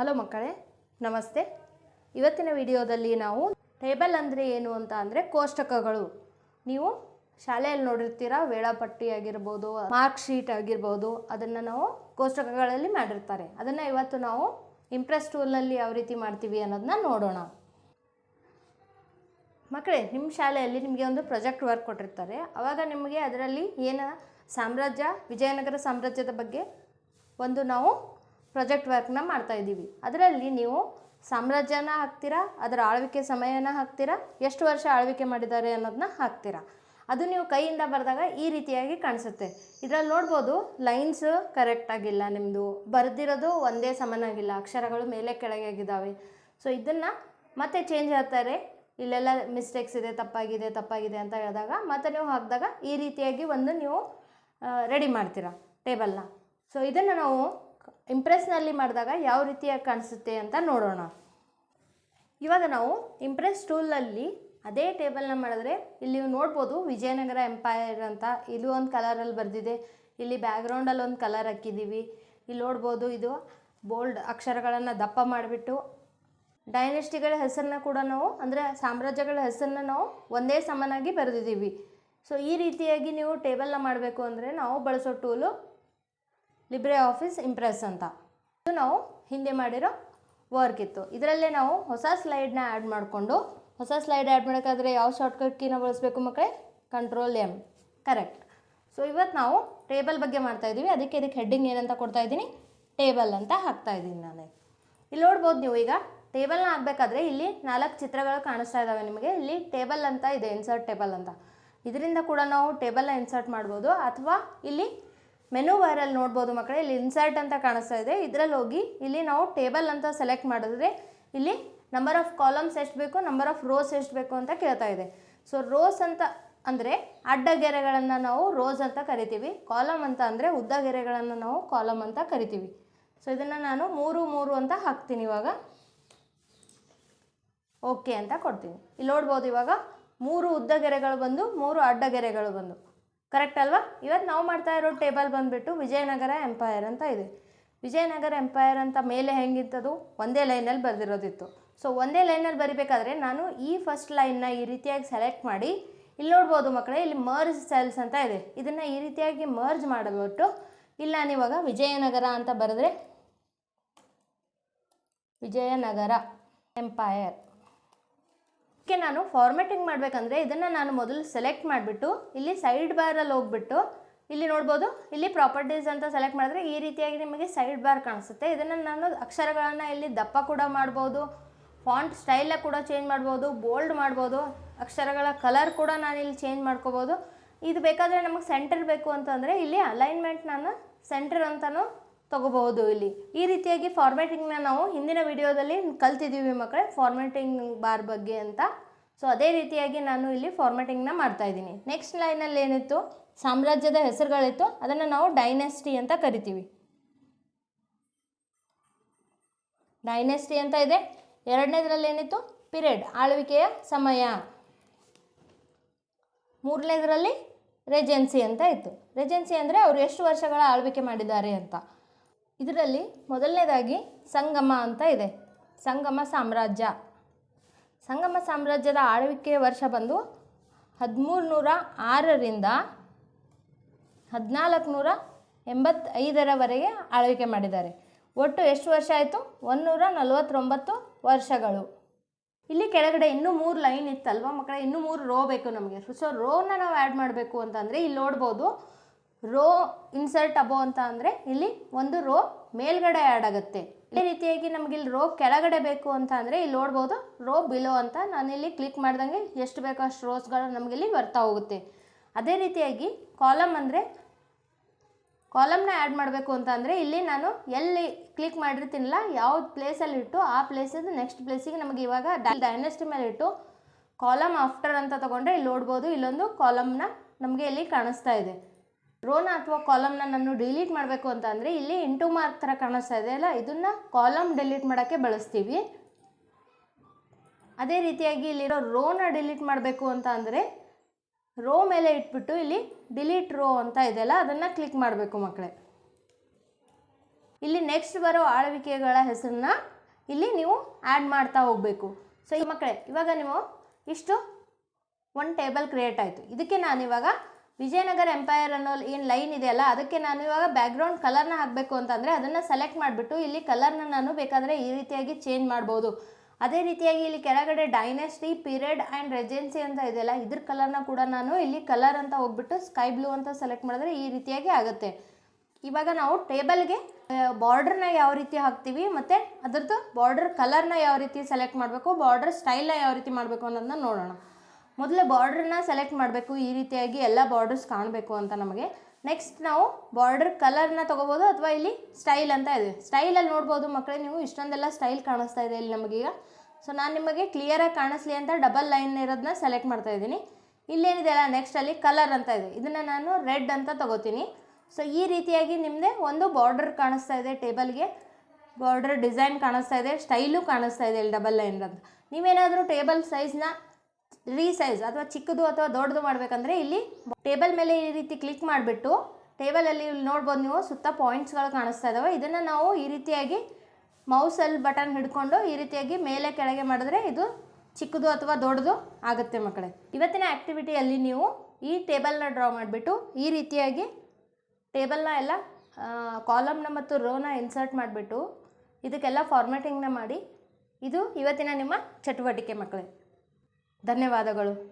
Hello ಮಕ್ಕಳೇ, ನಮಸ್ತೆ. ಇವತ್ತಿನ ವಿಡಿಯೋದಲ್ಲಿ ನಾವು ಟೇಬಲ್ ಅಂದರೆ ಏನು ಅಂತ ಅಂದರೆ ಕೋಷ್ಟಕಗಳು. ನೀವು ಶಾಲೆಯಲ್ಲಿ ನೋಡಿರ್ತೀರ, ವೇಳಾಪಟ್ಟಿ ಆಗಿರ್ಬೋದು, ಮಾರ್ಕ್ ಶೀಟ್ ಆಗಿರ್ಬೋದು, ಅದನ್ನು ನಾವು ಕೋಷ್ಟಕಗಳಲ್ಲಿ ಮಾಡಿರ್ತಾರೆ. ಅದನ್ನು ಇವತ್ತು ನಾವು ಇಂಪ್ರೆಸ್ ಟೂಲ್ನಲ್ಲಿ ಯಾವ ರೀತಿ ಮಾಡ್ತೀವಿ ಅನ್ನೋದನ್ನ ನೋಡೋಣ. ಮಕ್ಕಳೇ ನಿಮ್ಮ ಶಾಲೆಯಲ್ಲಿ ನಿಮಗೆ ಒಂದು ಪ್ರಾಜೆಕ್ಟ್ ವರ್ಕ್ ಕೊಟ್ಟಿರ್ತಾರೆ. ಆವಾಗ ನಿಮಗೆ ಅದರಲ್ಲಿ ಏನ ಸಾಮ್ರಾಜ್ಯ, ವಿಜಯನಗರ ಸಾಮ್ರಾಜ್ಯದ ಬಗ್ಗೆ ಒಂದು ನಾವು ಪ್ರಾಜೆಕ್ಟ್ ವರ್ಕ್ನ ಮಾಡ್ತಾ ಇದ್ದೀವಿ. ಅದರಲ್ಲಿ ನೀವು ಸಾಮ್ರಾಜ್ಯನ ಹಾಕ್ತೀರಾ? ಅದರ ಆಳ್ವಿಕೆ ಸಮಯನ ಹಾಕ್ತೀರಾ? ಎಷ್ಟು ವರ್ಷ ಆಳ್ವಿಕೆ ಮಾಡಿದ್ದಾರೆ ಅನ್ನೋದನ್ನ ಹಾಕ್ತೀರಾ? ಅದು ನೀವು ಕೈಯಿಂದ ಬರೆದಾಗ ಈ ರೀತಿಯಾಗಿ ಕಾಣಿಸುತ್ತೆ. ಇದರಲ್ಲಿ ನೋಡ್ಬೋದು, ಲೈನ್ಸ್ ಕರೆಕ್ಟ್ ಆಗಿಲ್ಲ ನಿಮ್ಮದು ಬರೆದಿರೋದು ಒಂದೇ ಸಮನಾಗಿಲ್ಲ. ಅಕ್ಷರಗಳು ಮೇಲೆ ಕೆಳಗೆ ಆಗಿದ್ದಾವೆ. ಸೊ, ಇದನ್ನು ಮತ್ತೆ ಚೇಂಜ್ ಆಗ್ತಾರೆ. ಇಲ್ಲೆಲ್ಲ ಮಿಸ್ಟೇಕ್ಸ್ ಇದೆ, ತಪ್ಪಾಗಿದೆ ತಪ್ಪಾಗಿದೆ ಅಂತ ಹೇಳಿದಾಗ ಮತ್ತೆ ನೀವು ಹಾಕಿದಾಗ ಈ ರೀತಿಯಾಗಿ ಒಂದು ನೀವು ರೆಡಿ ಮಾಡ್ತೀರಾ ಟೇಬಲ್ನ ಸೊ ಇದನ್ನು ನಾವು ಇಂಪ್ರೆಸ್ನಲ್ಲಿ ಮಾಡಿದಾಗ ಯಾವ ರೀತಿಯಾಗಿ ಕಾಣಿಸುತ್ತೆ ಅಂತ ನೋಡೋಣ. ಇವಾಗ ನಾವು ಇಂಪ್ರೆಸ್ ಟೂಲಲ್ಲಿ ಅದೇ ಟೇಬಲ್ನ ಮಾಡಿದ್ರೆ ಇಲ್ಲಿ ನೀವು ನೋಡ್ಬೋದು ವಿಜಯನಗರ ಎಂಪೈರ್ ಅಂತ. ಇದು ಒಂದು ಕಲರಲ್ಲಿ ಬರೆದಿದೆ. ಇಲ್ಲಿ ಬ್ಯಾಕ್ಗ್ರೌಂಡಲ್ಲಿ ಒಂದು ಕಲರ್ ಹಾಕಿದ್ದೀವಿ. ಇಲ್ಲಿ ನೋಡ್ಬೋದು ಇದು ಬೋಲ್ಡ್ ಅಕ್ಷರಗಳನ್ನು ದಪ್ಪ ಮಾಡಿಬಿಟ್ಟು ಡೈನೆಸ್ಟಿಗಳ ಹೆಸರನ್ನ ಕೂಡ ನಾವು, ಅಂದರೆ ಸಾಮ್ರಾಜ್ಯಗಳ ಹೆಸರನ್ನ ನಾವು ಒಂದೇ ಸಮನಾಗಿ ಬರೆದಿದ್ದೀವಿ. ಸೊ ಈ ರೀತಿಯಾಗಿ ನೀವು ಟೇಬಲ್ನ ಮಾಡಬೇಕು ಅಂದರೆ ನಾವು ಬಳಸೋ ಟೂಲು ಲಿಬ್ರೆ ಆಫೀಸ್ ಇಂಪ್ರೆಸ್ ಅಂತ. ಇದು ನಾವು ಹಿಂದೆ ಮಾಡಿರೋ ವರ್ಕ್ ಇತ್ತು. ಇದರಲ್ಲೇ ನಾವು ಹೊಸ ಸ್ಲೈಡ್ನ ಆ್ಯಡ್ ಮಾಡಿಕೊಂಡು, ಹೊಸ ಸ್ಲೈಡ್ ಆ್ಯಡ್ ಮಾಡೋಕ್ಕಾದ್ರೆ ಯಾವ ಶಾರ್ಟ್ಕಟ್ ಕೀನ ಬಳಸಬೇಕು ಮಕ್ಕಳೇ ಕಂಟ್ರೋಲ್ ಎಂ ಕರೆಕ್ಟ್ ಸೊ ಇವತ್ತು ನಾವು ಟೇಬಲ್ ಬಗ್ಗೆ ಮಾಡ್ತಾ ಇದ್ದೀವಿ ಅದಕ್ಕೆ ಇದಕ್ಕೆ ಹೆಡ್ಡಿಂಗ್ ಏನಂತ ಕೊಡ್ತಾ ಇದ್ದೀನಿ ಟೇಬಲ್ ಅಂತ ಹಾಕ್ತಾ ಇದ್ದೀನಿ ನಾನು. ಇಲ್ಲಿ ನೋಡ್ಬೋದು ನೀವು ಈಗ. ಟೇಬಲ್ನ ಹಾಕಬೇಕಾದ್ರೆ ಇಲ್ಲಿ ನಾಲ್ಕು ಚಿತ್ರಗಳು ಕಾಣಿಸ್ತಾ ಇದ್ದಾವೆ ನಿಮಗೆ. ಇಲ್ಲಿ ಟೇಬಲ್ ಅಂತ ಇದೆ ಇನ್ಸರ್ಟ್ ಟೇಬಲ್ ಅಂತ. ಇದರಿಂದ ಕೂಡ ನಾವು ಟೇಬಲ್ನ ಇನ್ಸರ್ಟ್ ಮಾಡ್ಬೋದು. ಅಥವಾ ಇಲ್ಲಿ ಮೆನು ಬಾರಲ್ಲಿ ನೋಡ್ಬೋದು ಮಕ್ಕಳೇ, ಇಲ್ಲಿ ಇನ್ಸರ್ಟ್ ಅಂತ ಕಾಣಿಸ್ತಾ ಇದೆ. ಇದರಲ್ಲಿ ಹೋಗಿ ಇಲ್ಲಿ ನಾವು ಟೇಬಲ್ ಅಂತ ಸೆಲೆಕ್ಟ್ ಮಾಡಿದ್ರೆ ಇಲ್ಲಿ ನಂಬರ್ ಆಫ್ ಕಾಲಮ್ಸ್ ಎಷ್ಟು ಬೇಕು ನಂಬರ್ ಆಫ್ ರೋಸ್ ಎಷ್ಟು ಬೇಕು ಅಂತ ಕೇಳ್ತಾ ಇದೆ. ಸೊ ರೋಸ್ ಅಂತ ಅಂದರೆ ಅಡ್ಡ ಗೆರೆಗಳನ್ನು ನಾವು ರೋಸ್ ಅಂತ ಕರಿತೀವಿ. ಕಾಲಮ್ ಅಂತ ಅಂದರೆ ಉದ್ದ ಗೆರೆಗಳನ್ನು ನಾವು ಕಾಲಮ್ ಅಂತ ಕರಿತೀವಿ. ಸೊ ಇದನ್ನು ನಾನು ಮೂರು ಮೂರು ಅಂತ ಹಾಕ್ತೀನಿ ಇವಾಗ. ಓಕೆ ಅಂತ ಕೊಡ್ತೀನಿ. ಇಲ್ಲಿ ನೋಡ್ಬೋದು ಇವಾಗ ಮೂರು ಉದ್ದ ಗೆರೆಗಳು ಬಂದು ಮೂರು ಅಡ್ಡ ಗೆರೆಗಳು ಬಂದು. ಕರೆಕ್ಟ್ ಅಲ್ವಾ? ಇವತ್ತು ನಾವು ಮಾಡ್ತಾ ಇರೋ ಟೇಬಲ್ ಬಂದುಬಿಟ್ಟು ವಿಜಯನಗರ ಎಂಪೈರ್ ಅಂತ ಇದೆ. ವಿಜಯನಗರ ಎಂಪೈರ್ ಅಂತ ಮೇಲೆ ಹೆಂಗಿತ್ತದು? ಒಂದೇ ಲೈನಲ್ಲಿ ಬರೆದಿರೋದಿತ್ತು. ಸೊ ಒಂದೇ ಲೈನಲ್ಲಿ ಬರಿಬೇಕಾದ್ರೆ ನಾನು ಈ ಫಸ್ಟ್ ಲೈನ್ನ ಈ ರೀತಿಯಾಗಿ ಸೆಲೆಕ್ಟ್ ಮಾಡಿ ಇಲ್ಲಿ ನೋಡ್ಬೋದು ಮಕ್ಕಳೇ, ಇಲ್ಲಿ ಮರ್ಜ್ ಸೆಲ್ಸ್ ಅಂತ ಇದೆ. ಇದನ್ನು ಈ ರೀತಿಯಾಗಿ ಮರ್ಜ್ ಮಾಡಿಬಿಟ್ಟು ಇಲ್ಲ ನಾನು ಇವಾಗ ವಿಜಯನಗರ ಅಂತ ಬರೆದ್ರೆ ವಿಜಯನಗರ ಎಂಪೈರ್ ಇದಕ್ಕೆ ನಾನು ಫಾರ್ಮೆಟಿಂಗ್ ಮಾಡಬೇಕಂದ್ರೆ ಇದನ್ನು ನಾನು ಮೊದಲು ಸೆಲೆಕ್ಟ್ ಮಾಡಿಬಿಟ್ಟು, ಇಲ್ಲಿ ಸೈಡ್ ಬಾರಲ್ಲಿ ಹೋಗ್ಬಿಟ್ಟು, ಇಲ್ಲಿ ನೋಡ್ಬೋದು, ಇಲ್ಲಿ ಪ್ರಾಪರ್ಟೀಸ್ ಅಂತ ಸೆಲೆಕ್ಟ್ ಮಾಡಿದ್ರೆ ಈ ರೀತಿಯಾಗಿ ನಿಮಗೆ ಸೈಡ್ ಬಾರ್ ಕಾಣಿಸುತ್ತೆ. ಇದನ್ನು ನಾನು ಅಕ್ಷರಗಳನ್ನು ಇಲ್ಲಿ ದಪ್ಪ ಕೂಡ ಮಾಡ್ಬೋದು ಫಾಂಟ್ ಸ್ಟೈಲ ಕೂಡ ಚೇಂಜ್ ಮಾಡ್ಬೋದು ಬೋಲ್ಡ್ ಮಾಡ್ಬೋದು, ಅಕ್ಷರಗಳ ಕಲರ್ ಕೂಡ ನಾನು ಇಲ್ಲಿ ಚೇಂಜ್ ಮಾಡ್ಕೋಬೋದು. ಇದು ಬೇಕಾದರೆ ನಮಗೆ ಸೆಂಟರ್ ಬೇಕು ಅಂತಂದರೆ ಇಲ್ಲಿ ಅಲೈನ್ಮೆಂಟ್ ನಾನು ಸೆಂಟರ್ ಅಂತಲೂ ತೊಗೋಬಹುದು ಇಲ್ಲಿ. ಈ ರೀತಿಯಾಗಿ ಫಾರ್ಮ್ಯಾಟಿಂಗ್ನ ನಾವು ಹಿಂದಿನ ವಿಡಿಯೋದಲ್ಲಿ ಕಲ್ತಿದ್ದೀವಿ ಮಕ್ಕಳೇ ಫಾರ್ಮ್ಯಾಟಿಂಗ್ ಬಾರ್ ಬಗ್ಗೆ ಅಂತ. ಸೊ ಅದೇ ರೀತಿಯಾಗಿ ನಾನು ಇಲ್ಲಿ ಫಾರ್ಮ್ಯಾಟಿಂಗ್ನ ಮಾಡ್ತಾ ಇದ್ದೀನಿ. ನೆಕ್ಸ್ಟ್ ಲೈನಲ್ಲಿ ಏನಿತ್ತು? ಸಾಮ್ರಾಜ್ಯದ ಹೆಸರುಗಳಿತ್ತು. ಅದನ್ನು ನಾವು ಡೈನೆಸ್ಟಿ ಅಂತ ಕರಿತೀವಿ. ಡೈನೆಸ್ಟಿ ಅಂತ ಇದೆ. ಎರಡನೇದ್ರಲ್ಲಿ ಏನಿತ್ತು? ಪಿರಿಯಡ್ ಆಳ್ವಿಕೆಯ ಸಮಯ. ಮೂರನೇದರಲ್ಲಿ ರೆಜೆನ್ಸಿ ಅಂತ ಇತ್ತು. ರೆಜೆನ್ಸಿ ಅಂದರೆ ಅವರು ಎಷ್ಟು ವರ್ಷಗಳ ಆಳ್ವಿಕೆ ಮಾಡಿದ್ದಾರೆ ಅಂತ. ಇದರಲ್ಲಿ ಮೊದಲನೇದಾಗಿ ಸಂಗಮ ಅಂತ ಇದೆ. ಸಂಗಮ ಸಾಮ್ರಾಜ್ಯ. ಸಂಗಮ ಸಾಮ್ರಾಜ್ಯದ ಆಳ್ವಿಕೆ ವರ್ಷ ಬಂದು ಹದಿಮೂರು ನೂರ ಆರರಿಂದ ಹದಿನಾಲ್ಕು ನೂರ ಎಂಬತ್ತೈದರವರೆಗೆ ಆಳ್ವಿಕೆ ಮಾಡಿದ್ದಾರೆ. ಒಟ್ಟು ಎಷ್ಟು ವರ್ಷ ಆಯಿತು? ಒಂದುನೂರ ನಲವತ್ತೊಂಬತ್ತು ವರ್ಷಗಳು. ಇಲ್ಲಿ ಕೆಳಗಡೆ ಇನ್ನೂ ಮೂರು ಲೈನ್ ಇತ್ತಲ್ವ ಮಕ್ಕಳ? ಇನ್ನೂ ಮೂರು ರೋ ಬೇಕು ನಮಗೆ. ಸೊ ರೋನ ನಾವು ಆ್ಯಡ್ ಮಾಡಬೇಕು ಅಂತಂದರೆ ಇಲ್ಲಿ ನೋಡ್ಬೋದು ರೋ ಇನ್ಸರ್ಟ್ ಅಬೋ ಅಂತ ಅಂದರೆ ಇಲ್ಲಿ ಒಂದು ರೋ ಮೇಲ್ಗಡೆ ಆ್ಯಡ್ ಆಗುತ್ತೆ. ಇದೇ ರೀತಿಯಾಗಿ ನಮಗೆ ಇಲ್ಲಿ ರೋ ಕೆಳಗಡೆ ಬೇಕು ಅಂತ ಅಂದರೆ ಇಲ್ಲಿ ನೋಡ್ಬೋದು ರೋ ಬಿಲೋ ಅಂತ ನಾನು ಇಲ್ಲಿ ಕ್ಲಿಕ್ ಮಾಡ್ದಂಗೆ ಎಷ್ಟು ಬೇಕೋ ಅಷ್ಟು ರೋಸ್ಗಳು ನಮಗೆ ಇಲ್ಲಿ ಬರ್ತಾ ಹೋಗುತ್ತೆ. ಅದೇ ರೀತಿಯಾಗಿ ಕಾಲಮ್ ಅಂದರೆ ಕಾಲಮ್ನ ಆ್ಯಡ್ ಮಾಡಬೇಕು ಅಂತ ಅಂದರೆ ಇಲ್ಲಿ ನಾನು ಎಲ್ಲಿ ಕ್ಲಿಕ್ ಮಾಡಿರ್ತೀನಲ್ಲ ಯಾವ ಪ್ಲೇಸಲ್ಲಿ ಇಟ್ಟು ಆ ಪ್ಲೇಸಿಂದ ನೆಕ್ಸ್ಟ್ ಪ್ಲೇಸಿಗೆ ನಮಗೆ ಇವಾಗ ಡೈನೆಸ್ಟಿ ಮೇಲೆ ಇಟ್ಟು ಕಾಲಮ್ ಆಫ್ಟರ್ ಅಂತ ತೊಗೊಂಡ್ರೆ ಇಲ್ಲಿ ನೋಡ್ಬೋದು ಇಲ್ಲೊಂದು ಕಾಲಮ್ನ ನಮಗೆ ಇಲ್ಲಿ ಕಾಣಿಸ್ತಾ ಇದೆ. ರೋನ ಅಥವಾ ಕಾಲಮ್ನ ನಾನು ಡಿಲೀಟ್ ಮಾಡಬೇಕು ಅಂತ ಅಂದರೆ ಇಲ್ಲಿ ಇಂಟು ಮಾರ್ಕ್ ಥರ ಕಾಣಿಸ್ತಾ ಇದೆ ಅಲ್ಲ? ಇದನ್ನು ಕಾಲಮ್ ಡಿಲೀಟ್ ಮಾಡೋಕ್ಕೆ ಬಳಸ್ತೀವಿ. ಅದೇ ರೀತಿಯಾಗಿ ಇಲ್ಲಿರೋ ರೋನ ಡಿಲೀಟ್ ಮಾಡಬೇಕು ಅಂತ ಅಂದರೆ ರೋ ಮೇಲೆ ಇಟ್ಬಿಟ್ಟು ಇಲ್ಲಿ ಡಿಲೀಟ್ ರೋ ಅಂತ ಇದೆಯಲ್ಲ ಅದನ್ನು ಕ್ಲಿಕ್ ಮಾಡಬೇಕು ಮಕ್ಕಳೇ. ಇಲ್ಲಿ ನೆಕ್ಸ್ಟ್ ಬರೋ ಆಳ್ವಿಕೆಗಳ ಹೆಸರನ್ನ ಇಲ್ಲಿ ನೀವು ಆ್ಯಡ್ ಮಾಡ್ತಾ ಹೋಗಬೇಕು. ಸೊ ಈ ಮಕ್ಕಳೇ, ಇವಾಗ ನೀವು ಇಷ್ಟು ಒಂದು ಟೇಬಲ್ ಕ್ರಿಯೇಟ್ ಆಯಿತು. ಇದಕ್ಕೆ ನಾನು ಇವಾಗ ವಿಜಯನಗರ ಎಂಪೈರ್ ಅನ್ನೋ ಏನು ಲೈನ್ ಇದೆಯಲ್ಲ ಅದಕ್ಕೆ ನಾನು ಇವಾಗ ಬ್ಯಾಕ್ಗ್ರೌಂಡ್ ಕಲರ್ನ ಹಾಕಬೇಕು ಅಂತಂದರೆ ಅದನ್ನು ಸೆಲೆಕ್ಟ್ ಮಾಡಿಬಿಟ್ಟು ಇಲ್ಲಿ ಕಲರ್ನ ನಾನು ಬೇಕಾದರೆ ಈ ರೀತಿಯಾಗಿ ಚೇಂಜ್ ಮಾಡ್ಬೋದು. ಅದೇ ರೀತಿಯಾಗಿ ಇಲ್ಲಿ ಕೆಳಗಡೆ ಡೈನೆಸ್ಟಿ ಪೀರಿಯಡ್ ಆ್ಯಂಡ್ ರೆಜೆನ್ಸಿ ಅಂತ ಇದೆಯಲ್ಲ ಇದ್ರ ಕಲರ್ನ ಕೂಡ ನಾನು ಇಲ್ಲಿ ಕಲರ್ ಅಂತ ಹೋಗ್ಬಿಟ್ಟು ಸ್ಕೈ ಬ್ಲೂ ಅಂತ ಸೆಲೆಕ್ಟ್ ಮಾಡಿದ್ರೆ ಈ ರೀತಿಯಾಗಿ ಆಗುತ್ತೆ. ಇವಾಗ ನಾವು ಟೇಬಲ್ಗೆ ಬಾರ್ಡ್ರನ್ನ ಯಾವ ರೀತಿ ಹಾಕ್ತೀವಿ ಮತ್ತು ಅದರದ್ದು ಬಾರ್ಡರ್ ಕಲರ್ನ ಯಾವ ರೀತಿ ಸೆಲೆಕ್ಟ್ ಮಾಡಬೇಕು ಬಾರ್ಡರ್ ಸ್ಟೈಲ್ನ ಯಾವ ರೀತಿ ಮಾಡಬೇಕು ಅನ್ನೋದನ್ನ ನೋಡೋಣ. ಮೊದಲು ಬಾರ್ಡ್ರನ್ನ ಸೆಲೆಕ್ಟ್ ಮಾಡಬೇಕು, ಈ ರೀತಿಯಾಗಿ ಎಲ್ಲ ಬಾರ್ಡರ್ಸ್ ಕಾಣಬೇಕು ಅಂತ ನಮಗೆ. ನೆಕ್ಸ್ಟ್ ನಾವು ಬಾರ್ಡರ್ ಕಲರ್ನ ತೊಗೋಬೋದು ಅಥವಾ ಇಲ್ಲಿ ಸ್ಟೈಲ್ ಅಂತ ಇದೆ. ಸ್ಟೈಲಲ್ಲಿ ನೋಡ್ಬೋದು ಮಕ್ಕಳೇ ನೀವು ಇಷ್ಟೊಂದೆಲ್ಲ ಸ್ಟೈಲ್ ಕಾಣಿಸ್ತಾ ಇದೆ ಇಲ್ಲಿ ನಮಗೀಗ. ಸೊ ನಾನು ನಿಮಗೆ ಕ್ಲಿಯರಾಗಿ ಕಾಣಿಸ್ಲಿ ಅಂತ ಡಬಲ್ ಲೈನ್ ಇರೋದನ್ನ ಸೆಲೆಕ್ಟ್ ಮಾಡ್ತಾ ಇದ್ದೀನಿ. ಇಲ್ಲೇನಿದೆ ಅಲ್ಲ ನೆಕ್ಸ್ಟಲ್ಲಿ ಕಲರ್ ಅಂತ ಇದೆ. ಇದನ್ನು ನಾನು ರೆಡ್ ಅಂತ ತಗೋತೀನಿ. ಸೊ ಈ ರೀತಿಯಾಗಿ ನಿಮ್ಮದೇ ಒಂದು ಬಾರ್ಡರ್ ಕಾಣಿಸ್ತಾ ಇದೆ ಟೇಬಲ್ಗೆ ಬಾರ್ಡರ್ ಡಿಸೈನ್ ಕಾಣಿಸ್ತಾ ಇದೆ ಸ್ಟೈಲು ಕಾಣಿಸ್ತಾ ಇದೆ ಇಲ್ಲಿ ಡಬಲ್ ಲೈನ್ ಅಂತ ನೀವೇನಾದರೂ ಟೇಬಲ್ ಸೈಜ್ನ ರೀಸೈಜ್ ಅಥವಾ ಚಿಕ್ಕದು ಅಥವಾ ದೊಡ್ಡದು ಮಾಡಬೇಕಂದ್ರೆ ಇಲ್ಲಿ ಟೇಬಲ್ ಮೇಲೆ ಈ ರೀತಿ ಕ್ಲಿಕ್ ಮಾಡಿಬಿಟ್ಟು ಟೇಬಲಲ್ಲಿ ನೋಡ್ಬೋದು ನೀವು ಸುತ್ತ ಪಾಯಿಂಟ್ಸ್ಗಳು ಕಾಣಿಸ್ತಾ ಇದ್ದಾವೆ ಇದನ್ನು ನಾವು ಈ ರೀತಿಯಾಗಿ ಮೌಸಲ್ಲಿ ಬಟನ್ ಹಿಡ್ಕೊಂಡು ಈ ರೀತಿಯಾಗಿ ಮೇಲೆ ಕೆಳಗೆ ಮಾಡಿದ್ರೆ ಇದು ಚಿಕ್ಕದು ಅಥವಾ ದೊಡ್ಡದು ಆಗುತ್ತೆ ಮಕ್ಕಳೇ. ಇವತ್ತಿನ ಆ್ಯಕ್ಟಿವಿಟಿಯಲ್ಲಿ ನೀವು ಈ ಟೇಬಲ್ನ ಡ್ರಾ ಮಾಡಿಬಿಟ್ಟು ಈ ರೀತಿಯಾಗಿ ಟೇಬಲ್ನ ಎಲ್ಲ ಕಾಲಮ್ನ ಮತ್ತು ರೋನ ಇನ್ಸರ್ಟ್ ಮಾಡಿಬಿಟ್ಟು ಇದಕ್ಕೆಲ್ಲ ಫಾರ್ಮ್ಯಾಟಿಂಗ್ನ ಮಾಡಿ ಇದು ಇವತ್ತಿನ ನಿಮ್ಮ ಚಟುವಟಿಕೆ ಮಕ್ಕಳೇ. ಧನ್ಯವಾದಗಳು.